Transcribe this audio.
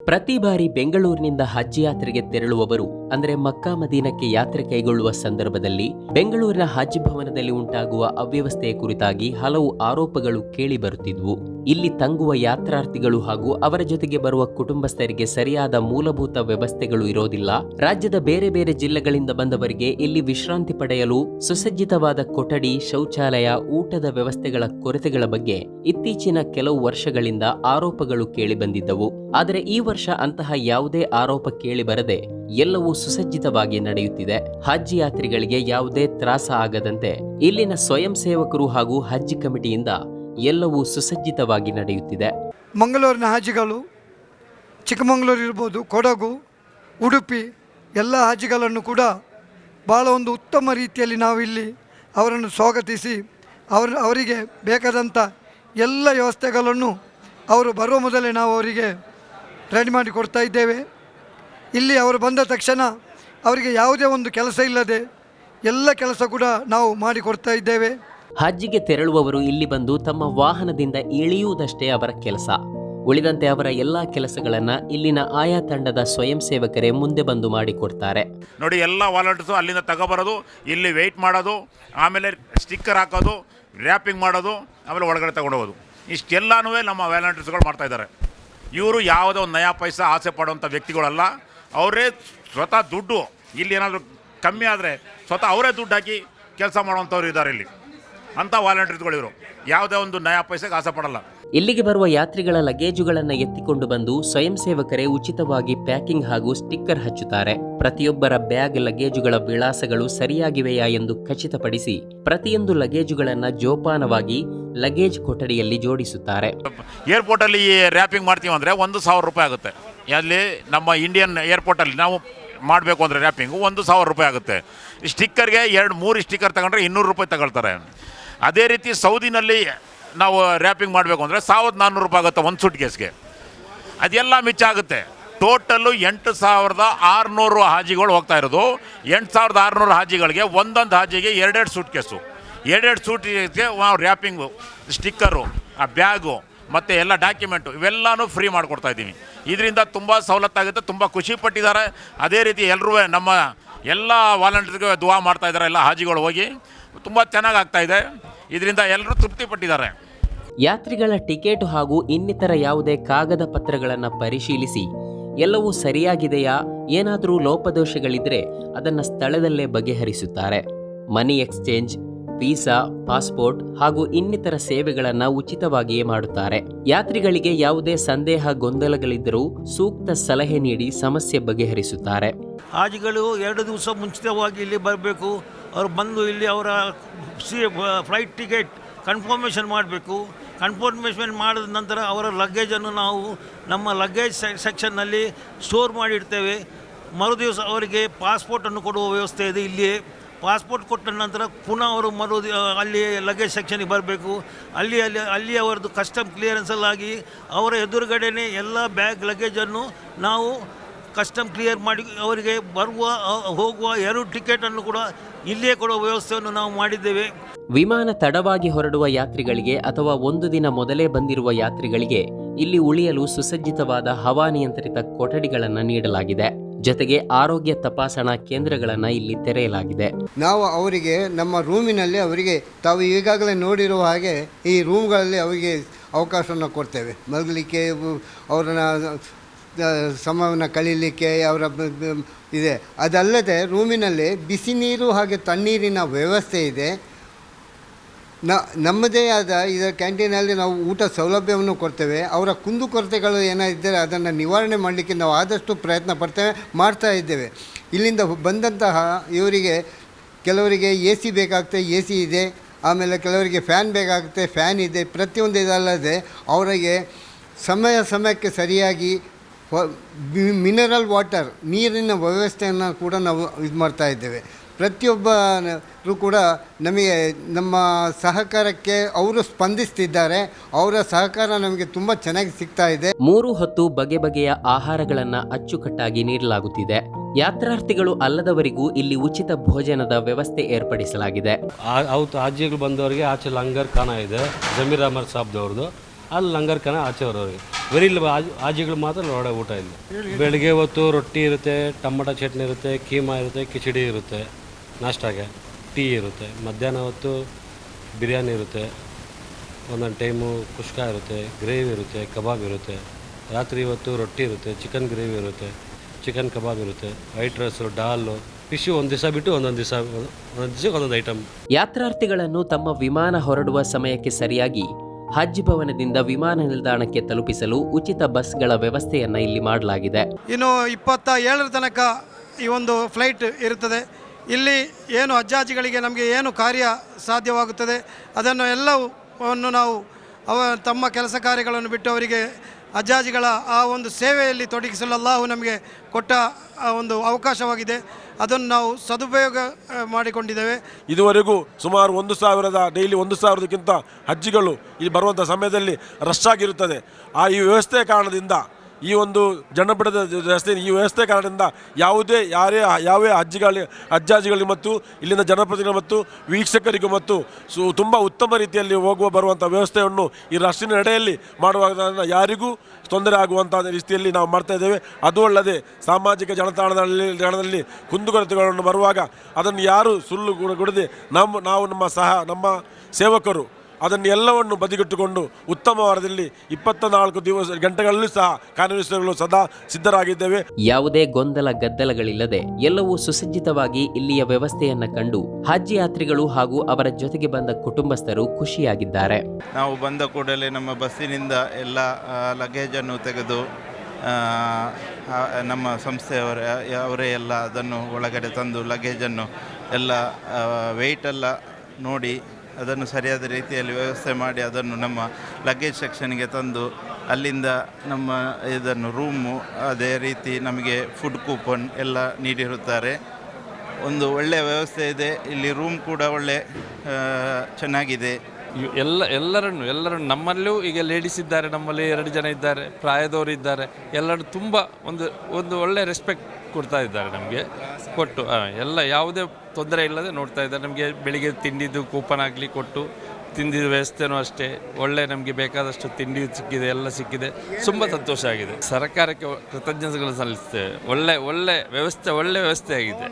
ಪ್ರತಿ ಬಾರಿ ಬೆಂಗಳೂರಿನಿಂದ ಹಜ್ ಯಾತ್ರೆಗೆ ತೆರಳುವವರು, ಅಂದರೆ ಮಕ್ಕಾ ಮದೀನಕ್ಕೆ ಯಾತ್ರೆ ಕೈಗೊಳ್ಳುವ ಸಂದರ್ಭದಲ್ಲಿ ಬೆಂಗಳೂರಿನ ಹಜ್ ಭವನದಲ್ಲಿ ಉಂಟಾಗುವ ಅವ್ಯವಸ್ಥೆಯ ಕುರಿತಾಗಿ ಹಲವು ಆರೋಪಗಳು ಕೇಳಿ ಬರುತ್ತಿದ್ವು. ಇಲ್ಲಿ ತಂಗುವ ಯಾತ್ರಾರ್ಥಿಗಳು ಹಾಗೂ ಅವರ ಜೊತೆಗೆ ಬರುವ ಕುಟುಂಬಸ್ಥರಿಗೆ ಸರಿಯಾದ ಮೂಲಭೂತ ವ್ಯವಸ್ಥೆಗಳು ಇರೋದಿಲ್ಲ. ರಾಜ್ಯದ ಬೇರೆ ಬೇರೆ ಜಿಲ್ಲೆಗಳಿಂದ ಬಂದವರಿಗೆ ಇಲ್ಲಿ ವಿಶ್ರಾಂತಿ ಪಡೆಯಲು ಸುಸಜ್ಜಿತವಾದ ಕೊಠಡಿ, ಶೌಚಾಲಯ, ಊಟದ ವ್ಯವಸ್ಥೆಗಳ ಕೊರತೆಗಳ ಬಗ್ಗೆ ಇತ್ತೀಚಿನ ಕೆಲವು ವರ್ಷಗಳಿಂದ ಆರೋಪಗಳು ಕೇಳಿಬಂದಿದ್ದವು. ಆದರೆ ಈ ವರ್ಷ ಅಂತಹ ಯಾವುದೇ ಆರೋಪ ಕೇಳಿಬರದೆ ಎಲ್ಲವೂ ಸುಸಜ್ಜಿತವಾಗಿ ನಡೆಯುತ್ತಿದೆ. ಹಜ್ ಯಾತ್ರಿಗಳಿಗೆ ಯಾವುದೇ ತ್ರಾಸ ಆಗದಂತೆ ಇಲ್ಲಿನ ಸ್ವಯಂ ಸೇವಕರು ಹಾಗೂ ಹಜ್ ಕಮಿಟಿಯಿಂದ ಎಲ್ಲವೂ ಸುಸಜ್ಜಿತವಾಗಿ ನಡೆಯುತ್ತಿದೆ. ಮಂಗಳೂರಿನ ಹಾಜಿಗಳು, ಚಿಕ್ಕಮಗಳೂರು ಇರ್ಬೋದು, ಕೊಡಗು, ಉಡುಪಿ, ಎಲ್ಲ ಹಾಜಿಗಳನ್ನು ಕೂಡ ಭಾಳ ಒಂದು ಉತ್ತಮ ರೀತಿಯಲ್ಲಿ ನಾವು ಇಲ್ಲಿ ಅವರನ್ನು ಸ್ವಾಗತಿಸಿ, ಅವರ, ಅವರಿಗೆ ಬೇಕಾದಂಥ ಎಲ್ಲ ವ್ಯವಸ್ಥೆಗಳನ್ನು ಅವರು ಬರುವ ಮೊದಲೇ ನಾವು ಅವರಿಗೆ ರೆಡಿ ಮಾಡಿ ಕೊಡ್ತಾ ಇದ್ದೇವೆ. ಇಲ್ಲಿ ಅವರು ಬಂದ ತಕ್ಷಣ ಅವರಿಗೆ ಯಾವುದೇ ಒಂದು ಕೆಲಸ ಇಲ್ಲದೆ ಎಲ್ಲ ಕೆಲಸ ಕೂಡ ನಾವು ಮಾಡಿಕೊಡ್ತಾ ಇದ್ದೇವೆ. ಹಜ್ಜಿಗೆ ತೆರಳುವವರು ಇಲ್ಲಿ ಬಂದು ತಮ್ಮ ವಾಹನದಿಂದ ಇಳಿಯುವುದಷ್ಟೇ ಅವರ ಕೆಲಸ. ಉಳಿದಂತೆ ಅವರ ಎಲ್ಲಾ ಕೆಲಸಗಳನ್ನ ಇಲ್ಲಿನ ಆಯಾ ತಂಡದ ಸ್ವಯಂ ಸೇವಕರೇ ಮುಂದೆ ಬಂದು ಮಾಡಿಕೊಡ್ತಾರೆ. ನೋಡಿ, ಎಲ್ಲ ವಾಲಂಟರ್ಸು ಅಲ್ಲಿಂದ ತಗೊಬರೋದು, ಇಲ್ಲಿ ವೆಯ್ಟ್ ಮಾಡೋದು, ಆಮೇಲೆ ಸ್ಟಿಕ್ಕರ್ ಹಾಕೋದು ರ್ಯಾಪಿಂಗ್ ಮಾಡೋದು, ಆಮೇಲೆ ಒಳಗಡೆ ತಗೊಂಡೋಗೋದು. ಇಷ್ಟೆಲ್ಲನೂ ನಮ್ಮ ವ್ಯಾಲಂಟರ್ಸ್ಗಳು ಮಾಡ್ತಾ ಇದ್ದಾರೆ. ಇವರು ಯಾವುದೋ ಒಂದು ನಯಾ ಪೈಸಾ ಆಸೆ ಪಡುವಂಥ ವ್ಯಕ್ತಿಗಳಲ್ಲ, ಅವರೇ ಸ್ವತಃ ದುಡ್ಡು, ಇಲ್ಲಿ ಏನಾದರೂ ಕಮ್ಮಿ ಆದರೆ ಸ್ವತಃ ಅವರೇ ದುಡ್ಡು ಹಾಕಿ ಕೆಲಸ ಮಾಡುವಂಥವ್ರು ಇದ್ದಾರೆ ಇಲ್ಲಿ. ಅಂಥ ವಾಲಂಟಿಯರ್ಸ್ಗಳಿವರು ಯಾವುದೇ ಒಂದು ನಯಾ ಪೈಸೆಗೆ ಆಸೆ ಪಡಲ್ಲ. ಇಲ್ಲಿಗೆ ಬರುವ ಯಾತ್ರಿಗಳ ಲಗೇಜುಗಳನ್ನು ಎತ್ತಿಕೊಂಡು ಬಂದು ಸ್ವಯಂ ಸೇವಕರೇ ಉಚಿತವಾಗಿ ಪ್ಯಾಕಿಂಗ್ ಹಾಗೂ ಸ್ಟಿಕ್ಕರ್ ಹಚ್ಚುತ್ತಾರೆ. ಪ್ರತಿಯೊಬ್ಬರ ಬ್ಯಾಗ್ ಲಗೇಜುಗಳ ವಿಳಾಸಗಳು ಸರಿಯಾಗಿವೆಯಾ ಎಂದು ಖಚಿತಪಡಿಸಿ ಪ್ರತಿಯೊಂದು ಲಗೇಜುಗಳನ್ನು ಜೋಪಾನವಾಗಿ ಲಗೇಜ್ ಕೊಠಡಿಯಲ್ಲಿ ಜೋಡಿಸುತ್ತಾರೆ. ಏರ್ಪೋರ್ಟಲ್ಲಿ ರ್ಯಾಪಿಂಗ್ ಮಾಡ್ತೀವಿ ಅಂದರೆ ಒಂದು ಸಾವಿರ ರೂಪಾಯಿ ಆಗುತ್ತೆ. ಅಲ್ಲಿ ನಮ್ಮ ಇಂಡಿಯನ್ ಏರ್ಪೋರ್ಟಲ್ಲಿ ನಾವು ಮಾಡಬೇಕು ಅಂದರೆ ರ್ಯಾಪಿಂಗು ಒಂದು ಸಾವಿರ ರೂಪಾಯಿ ಆಗುತ್ತೆ. ಸ್ಟಿಕ್ಕರ್ಗೆ ಎರಡು ಮೂರು ಸ್ಟಿಕ್ಕರ್ ತಗೊಂಡ್ರೆ ಇನ್ನೂರು ರೂಪಾಯಿ ತಗೊಳ್ತಾರೆ. ಅದೇ ರೀತಿ ಸೌದಿನಲ್ಲಿ ನಾವು ರ್ಯಾಪಿಂಗ್ ಮಾಡಬೇಕು ಅಂದರೆ ಸಾವಿರದ ನಾನ್ನೂರು ರೂಪಾಯಿ ಆಗುತ್ತೆ ಒಂದು ಸೂಟ್ ಕೇಸ್ಗೆ ಅದೆಲ್ಲ ಮಿಚ್ಚಾಗುತ್ತೆ ಟೋಟಲ್ಲು ಎಂಟು ಸಾವಿರದ ಆರುನೂರು ಹಾಜಿಗಳು ಹೋಗ್ತಾ ಇರೋದು. ಎಂಟು ಸಾವಿರದ ಆರುನೂರು ಹಾಜಿಗಳಿಗೆ ಒಂದೊಂದು ಹಾಜಿಗೆ ಎರಡೆರಡು ಸೂಟ್ ಕೇಸು ಎರಡೆರಡು ಸೂಟ್ ಕೇಸ್ಗೆ ರ್ಯಾಪಿಂಗು ಸ್ಟಿಕ್ಕರು ಆ ಬ್ಯಾಗು ಮತ್ತು ಎಲ್ಲ ಡಾಕ್ಯುಮೆಂಟು ಇವೆಲ್ಲನೂ ಫ್ರೀ ಮಾಡಿಕೊಡ್ತಾ ಇದ್ದೀವಿ. ಇದರಿಂದ ತುಂಬ ಸವಲತ್ತಾಗುತ್ತೆ ತುಂಬ ಖುಷಿ ಪಟ್ಟಿದ್ದಾರೆ. ಅದೇ ರೀತಿ ಎಲ್ಲರೂ ನಮ್ಮ ಎಲ್ಲ ವಾಲಂಟಿಯರ್ಗೆ ದುವಾ ಮಾಡ್ತಾ ಇದ್ದಾರೆ, ಎಲ್ಲ ಹಾಜಿಗಳು ಹೋಗಿ. ತುಂಬ ಚೆನ್ನಾಗಿ ಆಗ್ತಾ ಇದೆ. ಇದರಿಂದ ಎಲ್ಲರೂ ತೃಪ್ತಿ ಪಟ್ಟಿದ್ದಾರೆ ಯಾತ್ರಿಗಳ ಟಿಕೆಟ್ ಹಾಗೂ ಇನ್ನಿತರ ಯಾವುದೇ ಕಾಗದ ಪತ್ರಗಳನ್ನು ಪರಿಶೀಲಿಸಿ, ಎಲ್ಲವೂ ಸರಿಯಾಗಿದೆಯಾ, ಏನಾದರೂ ಲೋಪದೋಷಗಳಿದ್ರೆ ಅದನ್ನು ಸ್ಥಳದಲ್ಲೇ ಬಗೆಹರಿಸುತ್ತಾರೆ. ಮನಿ ಎಕ್ಸ್ಚೇಂಜ್ ವೀಸಾ, ಪಾಸ್ಪೋರ್ಟ್ ಹಾಗೂ ಇನ್ನಿತರ ಸೇವೆಗಳನ್ನು ಉಚಿತವಾಗಿಯೇ ಮಾಡುತ್ತಾರೆ. ಯಾತ್ರಿಗಳಿಗೆ ಯಾವುದೇ ಸಂದೇಹ, ಗೊಂದಲಗಳಿದ್ದರೂ ಸೂಕ್ತ ಸಲಹೆ ನೀಡಿ ಸಮಸ್ಯೆ ಬಗೆಹರಿಸುತ್ತಾರೆ. ಹಾಜಿಗಳು ಎರಡು ದಿವಸ ಮುಂಚಿತವಾಗಿ ಇಲ್ಲಿ ಬರಬೇಕು. ಅವರು ಬಂದು ಇಲ್ಲಿ ಅವರ ಫ್ಲೈಟ್ ಟಿಕೆಟ್ ಕನ್ಫರ್ಮೇಷನ್ ಮಾಡಬೇಕು. ಕನ್ಫರ್ಮೇಷನ್ ಮಾಡಿದ ನಂತರ ಅವರ ಲಗೇಜನ್ನು ನಾವು ನಮ್ಮ ಲಗೇಜ್ ಸೆಕ್ಷನ್ನಲ್ಲಿ ಸ್ಟೋರ್ ಮಾಡಿಡ್ತೇವೆ. ಮರುದಿವಸ ಅವರಿಗೆ ಪಾಸ್ಪೋರ್ಟನ್ನು ಕೊಡುವ ವ್ಯವಸ್ಥೆ ಇದೆ ಇಲ್ಲಿಯೇ. ಪಾಸ್ಪೋರ್ಟ್ ಕೊಟ್ಟ ನಂತರ ಪುನಃ ಅವರು ಮರು ಅಲ್ಲಿ ಲಗೇಜ್ ಸೆಕ್ಷನಿಗೆ ಬರಬೇಕು. ಅಲ್ಲಿ ಅಲ್ಲಿ ಅಲ್ಲಿ ಅವರದ್ದು ಕಸ್ಟಮ್ ಕ್ಲಿಯರೆನ್ಸಲ್ಲಾಗಿ ಅವರ ಎದುರುಗಡೆನೇ ಎಲ್ಲ ಬ್ಯಾಗ್ ಲಗೇಜನ್ನು ನಾವು ಕಸ್ಟಮ್ ಕ್ಲಿಯರ್ ಮಾಡಿ ಅವರಿಗೆ ಬರುವ ಹೋಗುವ ಎರಡು ಟಿಕೆಟನ್ನು ಕೂಡ ಇಲ್ಲಿಯೇ ಕೊಡುವ ವ್ಯವಸ್ಥೆಯನ್ನು ನಾವು ಮಾಡಿದ್ದೇವೆ. ವಿಮಾನ ತಡವಾಗಿ ಹೊರಡುವ ಯಾತ್ರಿಗಳಿಗೆ ಅಥವಾ ಒಂದು ದಿನ ಮೊದಲೇ ಬಂದಿರುವ ಯಾತ್ರಿಗಳಿಗೆ ಇಲ್ಲಿ ಉಳಿಯಲು ಸುಸಜ್ಜಿತವಾದ ಹವಾನಿಯಂತ್ರಿತ ಕೊಠಡಿಗಳನ್ನು ನೀಡಲಾಗಿದೆ. ಜೊತೆಗೆ ಆರೋಗ್ಯ ತಪಾಸಣಾ ಕೇಂದ್ರಗಳನ್ನು ಇಲ್ಲಿ ತೆರೆಯಲಾಗಿದೆ. ನಾವು ಅವರಿಗೆ ನಮ್ಮ ರೂಮಿನಲ್ಲಿ ಅವರಿಗೆ ತಾವು ಈಗಾಗಲೇ ನೋಡಿರುವ ಹಾಗೆ ಈ ರೂಮ್ಗಳಲ್ಲಿ ಅವರಿಗೆ ಅವಕಾಶವನ್ನು ಕೊಡ್ತೇವೆ. ಮಲಗಲಿಕ್ಕೆ, ಅವರನ್ನ ಸಮಯವನ್ನು ಕಳೀಲಿಕ್ಕೆ, ಅವರ ಇದೆ. ಅದಲ್ಲದೆ ರೂಮಿನಲ್ಲಿ ಬಿಸಿ ನೀರು ಹಾಗೆ ತಣ್ಣೀರಿನ ವ್ಯವಸ್ಥೆ ಇದೆ. ನ, ನಮ್ಮದೇ ಆದ ಇದರ ಕ್ಯಾಂಟೀನಲ್ಲಿ ನಾವು ಊಟ ಸೌಲಭ್ಯವನ್ನು ಕೊಡ್ತೇವೆ. ಅವರ ಕುಂದುಕೊರತೆಗಳು ಏನಾದಿದ್ದರೆ ಅದನ್ನು ನಿವಾರಣೆ ಮಾಡಲಿಕ್ಕೆ ನಾವು ಆದಷ್ಟು ಪ್ರಯತ್ನ ಪಡ್ತೇವೆ, ಮಾಡ್ತಾ ಇದ್ದೇವೆ. ಇಲ್ಲಿಂದ ಬಂದಂತಹ ಇವರಿಗೆ ಕೆಲವರಿಗೆ ಎ ಸಿ ಬೇಕಾಗುತ್ತೆ ಎ ಸಿ ಇದೆ. ಆಮೇಲೆ ಕೆಲವರಿಗೆ ಫ್ಯಾನ್ ಬೇಕಾಗುತ್ತೆ, ಫ್ಯಾನ್ ಇದೆ. ಪ್ರತಿಯೊಂದು ಇದಲ್ಲದೆ ಅವರಿಗೆ ಸಮಯ ಸಮಯಕ್ಕೆ ಸರಿಯಾಗಿ ಮಿನರಲ್ ವಾಟರ್, ನೀರಿನ ವ್ಯವಸ್ಥೆಯನ್ನು ಕೂಡ ನಾವು ಇದು ಮಾಡ್ತಾ ಇದ್ದೇವೆ. ಪ್ರತಿಯೊಬ್ಬರು ಕೂಡ ನಮಗೆ ನಮ್ಮ ಸಹಕಾರಕ್ಕೆ ಅವರು ಸ್ಪಂದಿಸ್ತಿದ್ದಾರೆ. ಅವರ ಸಹಕಾರ ನಮಗೆ ತುಂಬ ಚೆನ್ನಾಗಿ ಸಿಗ್ತಾ ಇದೆ. ಮೂರು ಹೊತ್ತು ಬಗೆ ಬಗೆಯ ಆಹಾರಗಳನ್ನು ಅಚ್ಚುಕಟ್ಟಾಗಿ ನೀಡಲಾಗುತ್ತಿದೆ. ಯಾತ್ರಾರ್ಥಿಗಳು ಅಲ್ಲದವರಿಗೂ ಇಲ್ಲಿ ಉಚಿತ ಭೋಜನದ ವ್ಯವಸ್ಥೆ ಏರ್ಪಡಿಸಲಾಗಿದೆ. ಆಜಿಗಳು ಅವತ್ತು ಹಾಜಿಗಳು ಬಂದವರಿಗೆ ಆಚೆ ಲಂಗರ್ ಖಾನ ಇದೆ. ಜಮೀರ್ ಅಹಮದ್ ಸಾಬ್ದವ್ರದ್ದು ಅಲ್ಲಿ ಲಂಗರ್ ಖಾನ ಆಚೆ ಬರೋರಿಗೆ. ಬರೀ ಇಲ್ಲಿ ಆಜಿಗಳು ಮಾತ್ರ ಒಳಗಡೆ ಊಟ ಇಲ್ಲ. ಬೆಳಗ್ಗೆ ಹೊತ್ತು ರೊಟ್ಟಿ ಇರುತ್ತೆ ಟೊಮೊಟೊ ಚಟ್ನಿ ಇರುತ್ತೆ ಕೀಮಾ ಇರುತ್ತೆ ಕಿಚಡಿ ಇರುತ್ತೆ. ನಾಷ್ಟಾಗೆ ಟೀ ಇರುತ್ತೆ. ಮಧ್ಯಾಹ್ನ ಹೊತ್ತು ಬಿರಿಯಾನಿ ಇರುತ್ತೆ. ಒಂದೊಂದು ಟೈಮು ಕುಷ್ಕ ಇರುತ್ತೆ ಗ್ರೇವಿ ಇರುತ್ತೆ ಕಬಾಬ್ ಇರುತ್ತೆ. ರಾತ್ರಿ ಇವತ್ತು ರೊಟ್ಟಿ ಇರುತ್ತೆ ಚಿಕನ್ ಗ್ರೇವಿ ಇರುತ್ತೆ ಚಿಕನ್ ಕಬಾಬ್ ಇರುತ್ತೆ ವೈಟ್ ರೈಸು ಡಾಲು ಫಿಶು ಒಂದು ದಿವಸ ಬಿಟ್ಟು ಒಂದೊಂದು ದಿವಸ ಒಂದೊಂದು ದಿವಸಕ್ಕೆ ಒಂದೊಂದು ಐಟಮ್ ಯಾತ್ರಾರ್ಥಿಗಳನ್ನು ತಮ್ಮ ವಿಮಾನ ಹೊರಡುವ ಸಮಯಕ್ಕೆ ಸರಿಯಾಗಿ ಹಜ್ ಭವನದಿಂದ ವಿಮಾನ ನಿಲ್ದಾಣಕ್ಕೆ ತಲುಪಿಸಲು ಉಚಿತ ಬಸ್ಗಳ ವ್ಯವಸ್ಥೆಯನ್ನು ಇಲ್ಲಿ ಮಾಡಲಾಗಿದೆ. ಇನ್ನು ಇಪ್ಪತ್ತ ಏಳರ ತನಕ ಈ ಒಂದು ಫ್ಲೈಟ್ ಇರುತ್ತದೆ. ಇಲ್ಲಿ ಏನು ಅಜ್ಜಾಜಿಗಳಿಗೆ ನಮಗೆ ಏನು ಕಾರ್ಯ ಸಾಧ್ಯವಾಗುತ್ತದೆ, ಅದನ್ನು ಎಲ್ಲವನ್ನು ನಾವು ಅವ ತಮ್ಮ ಕೆಲಸ ಕಾರ್ಯಗಳನ್ನು ಬಿಟ್ಟು ಅವರಿಗೆ ಅಜ್ಜಾಜಿಗಳ ಆ ಒಂದು ಸೇವೆಯಲ್ಲಿ ತೊಡಗಿಸಲು ಅಲ್ಲಾಹು ನಮಗೆ ಕೊಟ್ಟ ಒಂದು ಅವಕಾಶವಾಗಿದೆ. ಅದನ್ನು ನಾವು ಸದುಪಯೋಗ ಮಾಡಿಕೊಂಡಿದ್ದೇವೆ. ಇದುವರೆಗೂ ಸುಮಾರು ಒಂದು ಸಾವಿರದ, ಡೈಲಿ ಒಂದು ಸಾವಿರದಕ್ಕಿಂತ ಹಜ್ಜಿಗಳು ಇಲ್ಲಿ ಬರುವಂಥ ಸಮಯದಲ್ಲಿ ರಶ್ ಆಗಿರುತ್ತದೆ. ಆ ಈ ವ್ಯವಸ್ಥೆಯ ಕಾರಣದಿಂದ ಈ ಒಂದು ಜನಪಡದ ರಸ್ತೆ ಈ ವ್ಯವಸ್ಥೆ ಕಾರಣದಿಂದ ಯಾವುದೇ, ಯಾರೇ, ಯಾವೇ ಅಜ್ಜಿಗಳಿ ಅಜ್ಜಾಜಿಗಳಿಗೆ ಮತ್ತು ಇಲ್ಲಿನ ಜನಪ್ರತಿನಿಧಿಗಳು ಮತ್ತು ವೀಕ್ಷಕರಿಗೂ ಮತ್ತು ಸು, ತುಂಬ ಉತ್ತಮ ರೀತಿಯಲ್ಲಿ ಹೋಗುವ, ಬರುವಂಥ ವ್ಯವಸ್ಥೆಯನ್ನು ಈ ರಸ್ತೆಯ ನಡೆಯಲ್ಲಿ ಮಾಡುವಾಗ ಯಾರಿಗೂ ತೊಂದರೆ ಆಗುವಂಥ ರೀತಿಯಲ್ಲಿ ನಾವು ಮಾಡ್ತಾ ಇದ್ದೇವೆ. ಅದೂ ಅಲ್ಲದೆ ಸಾಮಾಜಿಕ ಜಾಲತಾಣದಲ್ಲಿ ಜನದಲ್ಲಿ ಕುಂದುಕೊರತೆಗಳನ್ನು ಬರುವಾಗ ಅದನ್ನು ಯಾರು ಸುಳ್ಳು ಕೊಡದೆ ಗುಡದೆ ನಮ್ಮ, ನಾವು ನಮ್ಮ ಸಹ, ನಮ್ಮ ಸೇವಕರು ಅದನ್ನು ಎಲ್ಲವನ್ನು ಬದಿಗಿಟ್ಟುಕೊಂಡು ಉತ್ತಮ ವಾರದಲ್ಲಿ ಇಪ್ಪತ್ತ ನಾಲ್ಕು ದಿವಸ ಗಂಟೆಗಳಲ್ಲೂ ಸಹ ಕಾರ್ಯನಿರ್ವಹಿಸಲು ಸದಾ ಸಿದ್ಧರಾಗಿದ್ದೇವೆ. ಯಾವುದೇ ಗೊಂದಲ ಗದ್ದಲಗಳಿಲ್ಲದೆ ಎಲ್ಲವೂ ಸುಸಜ್ಜಿತವಾಗಿ ಇಲ್ಲಿಯ ವ್ಯವಸ್ಥೆಯನ್ನ ಕಂಡು ಹಜ್ ಯಾತ್ರಿಗಳು ಹಾಗೂ ಅವರ ಜೊತೆಗೆ ಬಂದ ಕುಟುಂಬಸ್ಥರು ಖುಷಿಯಾಗಿದ್ದಾರೆ. ನಾವು ಬಂದ ಕೂಡಲೇ ನಮ್ಮ ಬಸ್ಸಿನಿಂದ ಎಲ್ಲ ಲಗೇಜನ್ನು ತೆಗೆದು ಆ, ಆ, ನಮ್ಮ ಸಂಸ್ಥೆಯವರ ಅವರೇ ಎಲ್ಲ ಅದನ್ನು ಒಳಗಡೆ ತಂದು ಲಗೇಜನ್ನು ಎಲ್ಲ ವೆಯ್ಟೆಲ್ಲ ನೋಡಿ ಅದನ್ನು ಸರಿಯಾದ ರೀತಿಯಲ್ಲಿ ವ್ಯವಸ್ಥೆ ಮಾಡಿ ಅದನ್ನು ನಮ್ಮ ಲಗೇಜ್ ಸೆಕ್ಷನ್ಗೆ ತಂದು ಅಲ್ಲಿಂದ ನಮ್ಮ ಇದನ್ನು ರೂಮು ಅದೇ ರೀತಿ ನಮಗೆ ಫುಡ್ ಕೂಪನ್ ಎಲ್ಲ ನೀಡಿರುತ್ತಾರೆ. ಒಂದು ಒಳ್ಳೆಯ ವ್ಯವಸ್ಥೆ ಇದೆ. ಇಲ್ಲಿ ರೂಮ್ ಕೂಡ ಒಳ್ಳೆ ಚೆನ್ನಾಗಿದೆ. ಎಲ್ಲ, ಎಲ್ಲರನ್ನು ಎಲ್ಲರನ್ನು, ನಮ್ಮಲ್ಲೂ ಈಗ ಲೇಡೀಸ್ ಇದ್ದಾರೆ, ನಮ್ಮಲ್ಲಿ ಎರಡು ಜನ ಇದ್ದಾರೆ, ಪ್ರಾಯದವರು ಇದ್ದಾರೆ ಎಲ್ಲರೂ ತುಂಬ ಒಂದು ಒಂದು ಒಳ್ಳೆ ರೆಸ್ಪೆಕ್ಟ್ ಕೊಡ್ತಾ ಇದ್ದಾರೆ ನಮಗೆ. ಕೊಟ್ಟು ಎಲ್ಲ ಯಾವುದೇ ತೊಂದರೆ ಇಲ್ಲದೆ ನೋಡ್ತಾ ಇದ್ದಾರೆ. ನಮಗೆ ಬೆಳಿಗ್ಗೆ ತಿಂಡಿದ್ದು ಕೂಪನ್ ಆಗಲಿ ಕೊಟ್ಟು ತಿಂದಿದ ವ್ಯವಸ್ಥೆನೂ ಅಷ್ಟೇ. ಒಳ್ಳೆ ನಮಗೆ ಬೇಕಾದಷ್ಟು ತಿಂಡಿ ಸಿಕ್ಕಿದೆ, ಎಲ್ಲ ಸಿಕ್ಕಿದೆ. ತುಂಬ ಸಂತೋಷ ಆಗಿದೆ. ಸರ್ಕಾರಕ್ಕೆ ಕೃತಜ್ಞತೆಗಳು ಸಲ್ಲಿಸ್ತೇವೆ. ಒಳ್ಳೆ ಒಳ್ಳೆ ವ್ಯವಸ್ಥೆ ಒಳ್ಳೆ ವ್ಯವಸ್ಥೆ ಆಗಿದೆ.